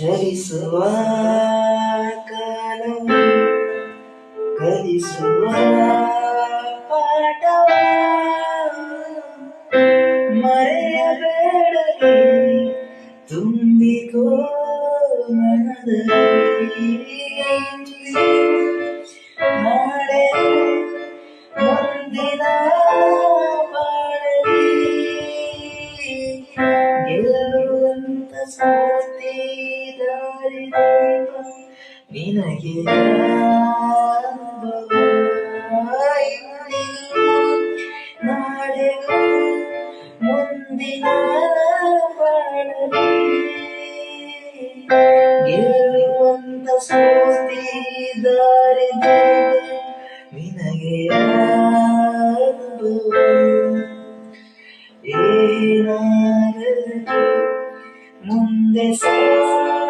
ಚಲಿಸುವ ಕಾಲ ಕಲಿಸುವ ಪಾಠವ ಮರೆಯಬೇಡಲಿ ತುಂಬಿಕೋ ಮನದಲ್ಲಿ ನಾಳೆ ಮುಂದಿನ ಬಾಳಲಿ ಗೆಲ್ಲುವಂತ ದೀಪ ನಿನಗೆ ನಾಳೆಗೂ ಮುಂದಿನ ಗೆಲ್ಲುವಂತ ಸ್ಫೂರ್ತಿ ದಾರಿ ನಿನಗೆ ಏನಾಗಲಿ ಮುಂದೆ ಸಾಗುವಲ್ಲಿ